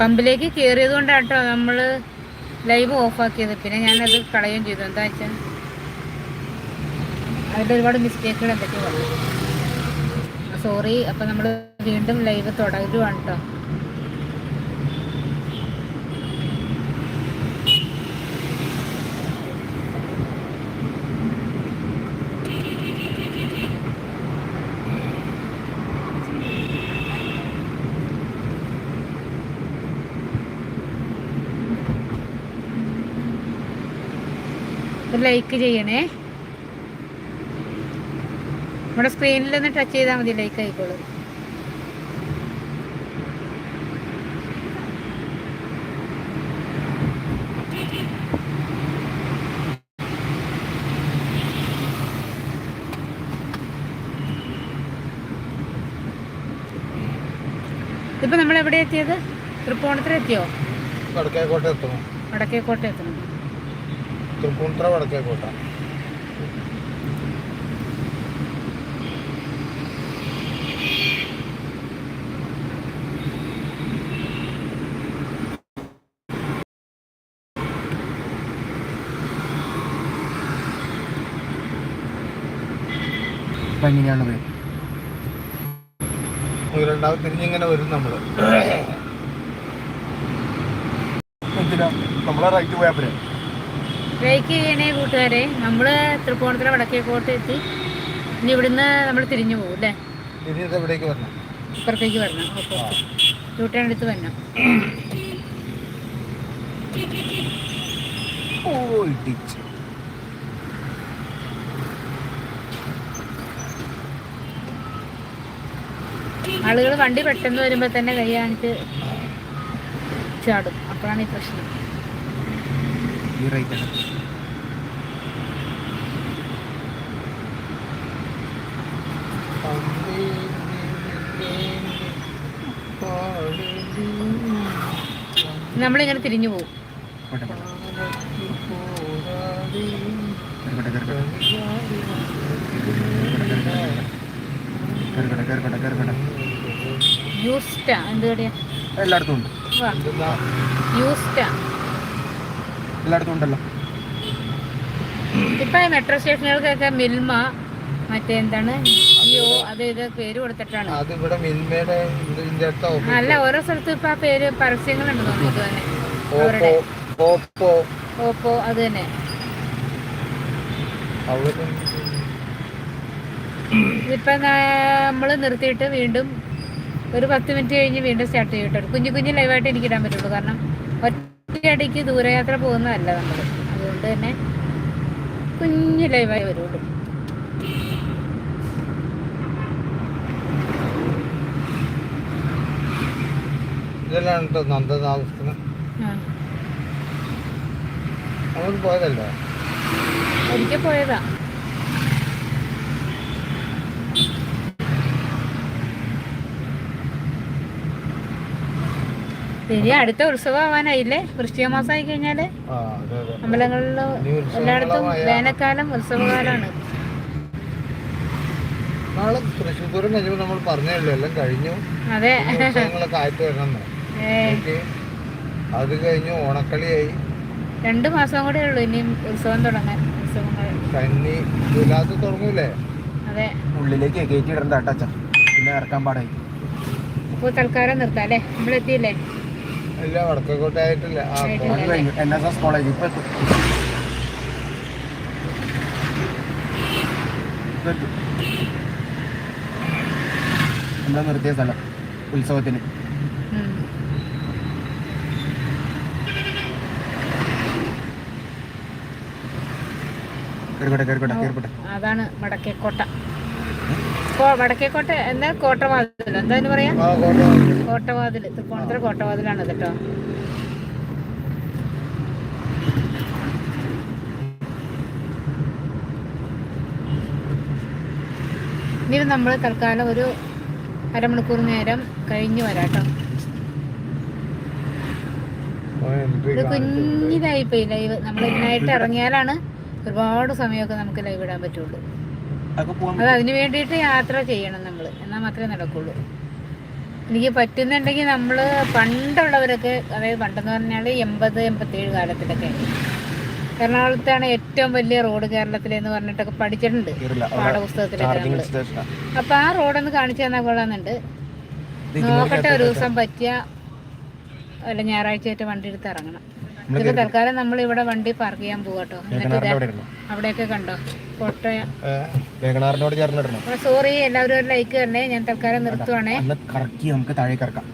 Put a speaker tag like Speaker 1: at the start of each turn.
Speaker 1: പമ്പിലേക്ക് കയറിയത് കൊണ്ടാട്ടോ നമ്മൾ ലൈവ് ഓഫാക്കിയത്. പിന്നെ ഞാനത് കളയുകയും ചെയ്തു. എന്താ വെച്ചാൽ അതിന്റെ ഒരുപാട് മിസ്റ്റേക്കുകൾ എന്തൊക്കെയോ സോറി. അപ്പം നമ്മൾ വീണ്ടും ലൈവ് തുടരുവാണ് കേട്ടോ ലൈക്ക് ചെയ്യണേ. നമ്മുടെ സ്ക്രീനിൽ ഒന്ന് ടച്ച് ചെയ്താൽ മതി ലൈക്ക് ആയിക്കോളൂ. ഇപ്പൊ നമ്മൾ എവിടെ എത്തിയത്? തൃപ്പൂണിത്തുറ എത്തിയോ?
Speaker 2: വടക്കേക്കോട്ടെ എത്തണം
Speaker 1: വടക്കേക്കോട്ടെ എത്തണം
Speaker 2: തൃപ്പൂണിത്തുറ വടക്കേക്കോട്ട
Speaker 3: അപ്പം എങ്ങനെയാണത്
Speaker 2: രണ്ടാമത് തിരിഞ്ഞിങ്ങനെ വരും നമ്മൾ.
Speaker 3: എന്തിനാ? നമ്മളെ റൈറ്റ് പോയാൽ പോരെ
Speaker 1: ചെയ്യണ കൂട്ടുകാരെ. നമ്മൾ തൃപ്പൂണിത്തുറ വടക്കേക്കോട്ട എത്തി. ഇനി ഇവിടുന്ന് നമ്മൾ തിരിഞ്ഞു പോകും അല്ലേ? ഇപ്പുറത്തേക്ക് വരണം. ഓക്കെ എടുത്ത് വരണം. ആളുകൾ വണ്ടി പെട്ടെന്ന് വരുമ്പോൾ തന്നെ കൈ കാണിച്ച് ചാടും. അപ്പോഴാണ് ഈ പ്രശ്നം.
Speaker 3: ഈ റൈറ്റ് ആണ്
Speaker 1: നമ്മളിങ്ങനെ തിരിഞ്ഞു പോകും.
Speaker 3: എല്ലായിടത്തും ഉണ്ട്.
Speaker 1: യൂസ്റ്റ.
Speaker 3: എല്ലായിടത്തും ഉണ്ടല്ലോ.
Speaker 1: ഇപ്പൊ മെട്രോ സ്റ്റേഷനുകൾക്കൊക്കെ മിൽമ മറ്റേ എന്താണ് ജിയോ അത് ഇത് പേര് കൊടുത്തിട്ടാണ്.
Speaker 2: അത് ഇവിടെ മിൽമയുടെ ഇതിന്റെ
Speaker 1: അല്ല ഓരോ സ്ഥലത്തും ഇപ്പൊ ആ പേര് പരസ്യങ്ങളുണ്ട് തോന്നുന്നു തന്നെ
Speaker 2: ഓപ്പോ
Speaker 1: അവരുടെ
Speaker 2: ഓപ്പോ.
Speaker 1: ഓപ്പോ അത് തന്നെ. ഇപ്പൊ നമ്മൾ നിർത്തിയിട്ട് വീണ്ടും ഒരു പത്ത് മിനിറ്റ് കഴിഞ്ഞ് വീണ്ടും സ്റ്റാർട്ട് ചെയ്തിട്ടുണ്ട് കുഞ്ഞു കുഞ്ഞു ലൈവായിട്ട് എനിക്ക് ഇടാൻ പറ്റുള്ളൂ. കാരണം ഒറ്റയടിക്ക് ദൂരയാത്ര പോകുന്നതല്ല നമ്മൾ അതുകൊണ്ട് തന്നെ കുഞ്ഞു ലൈവായി വരുള്ളൂ.
Speaker 2: ഇതെല്ലാം കേട്ടോ നന്ദതാമസത്തിന്
Speaker 1: ആ.
Speaker 2: നമ്മൾ പോയതല്ലേ?
Speaker 1: ഒരിക്കൽ പോയതാ. ഇനി അടുത്ത ഉത്സവം ആവാനായില്ലേ വൃശ്ചിക മാസം ആയി
Speaker 2: കഴിഞ്ഞാൽ
Speaker 1: അമ്പലങ്ങളിലോ എല്ലായിടത്തും വേനൽക്കാലം
Speaker 2: ഉത്സവകാലാണ് നമ്മൾ പറഞ്ഞല്ലോ എല്ലാം കഴിഞ്ഞു.
Speaker 1: അതെ.
Speaker 2: ആയിട്ട് വരണം അത് കഴിഞ്ഞു ഓണക്കളിയായി.
Speaker 1: രണ്ടു മാസം കൂടെ ഉള്ളൂ ഇനിയും ഉത്സവം തുടങ്ങാൻ. ഉത്സവങ്ങൾ.
Speaker 2: കന്നി തുലാത്ത് തുടങ്ങൂലേ
Speaker 1: അതെ.
Speaker 3: ഉള്ളിലേക്ക് കയറ്റി ഇടണ്ട പിന്നെ ഇറക്കാൻ പാടായി.
Speaker 1: അപ്പോൾ തൽക്കാലം നിർത്താം അല്ലേ? നമ്മളെത്തിയില്ലേ?
Speaker 2: ഇല്ല വടക്കോട്ടായിട്ടില്ല. ആ
Speaker 1: ആയിട്ടില്ല.
Speaker 3: എൻ എസ് എസ് കോളേജ് ഇപ്പൊ. നമ്മൾ നിർത്തിയ സ്ഥലം? ഉത്സവത്തിന്.
Speaker 1: അതാണ് വടക്കേക്കോട്ട കോ- വടക്കേക്കോട്ട എന്താ കോട്ടവാതിൽ? എന്താ അതിന് പറയാ? കോട്ടവാതിൽ. തൃപ്പൂണിത്തുറ കോട്ടവാതിലാണ് കേട്ടോ ഇനി നമ്മൾ തൽക്കാലം ഒരു അരമണിക്കൂർ നേരം കഴിഞ്ഞു
Speaker 2: വരാട്ടോ
Speaker 1: ഒരു കുഞ്ഞിതായിപ്പോയി ലൈവ്. നമ്മൾ ഇതിനായിട്ട് ഇറങ്ങിയാലാണ് ഒരുപാട് സമയമൊക്കെ നമുക്ക് ലൈവ് ഇടാൻ പറ്റുള്ളൂ.
Speaker 3: പോകാൻ
Speaker 1: അത് അതിന് വേണ്ടിയിട്ട് യാത്ര ചെയ്യണം നമ്മൾ എന്നാൽ മാത്രമേ നടക്കുള്ളൂ. എനിക്ക് പറ്റുന്നുണ്ടെങ്കിൽ നമ്മൾ പണ്ടുള്ളവരൊക്കെ അതായത് പണ്ടെന്ന് പറഞ്ഞാൽ എൺപത് എൺപത്തേഴ് കാലത്തിലൊക്കെ. എറണാകുളത്താണ് ഏറ്റവും വലിയ റോഡ് കേരളത്തിലെന്ന് പറഞ്ഞിട്ടൊക്കെ പഠിച്ചിട്ടുണ്ട്. പാഠപുസ്തകത്തിലൊക്കെ നമ്മൾ അപ്പം ആ റോഡൊന്ന് കാണിച്ചു തന്നാൽ കൊള്ളാമെന്നുണ്ട്. നോക്കട്ടെ ഒരു ദിവസം പറ്റിയ അല്ല ഞായറാഴ്ചയായിട്ട് വണ്ടി എടുത്ത് ഇറങ്ങണം. ഇതിൽ തൽക്കാലം നമ്മൾ ഇവിടെ വണ്ടി പാർക്ക് ചെയ്യാൻ പോകട്ടോ അവിടെയൊക്കെ കണ്ടോ? കോട്ടയം സോറി എല്ലാവരും ഒരു ലൈക്ക് തന്നെ ഞാൻ തൽക്കാലം നിർത്തുവാണേ.
Speaker 3: നമുക്ക് താഴേക്ക് ഇറക്കാം.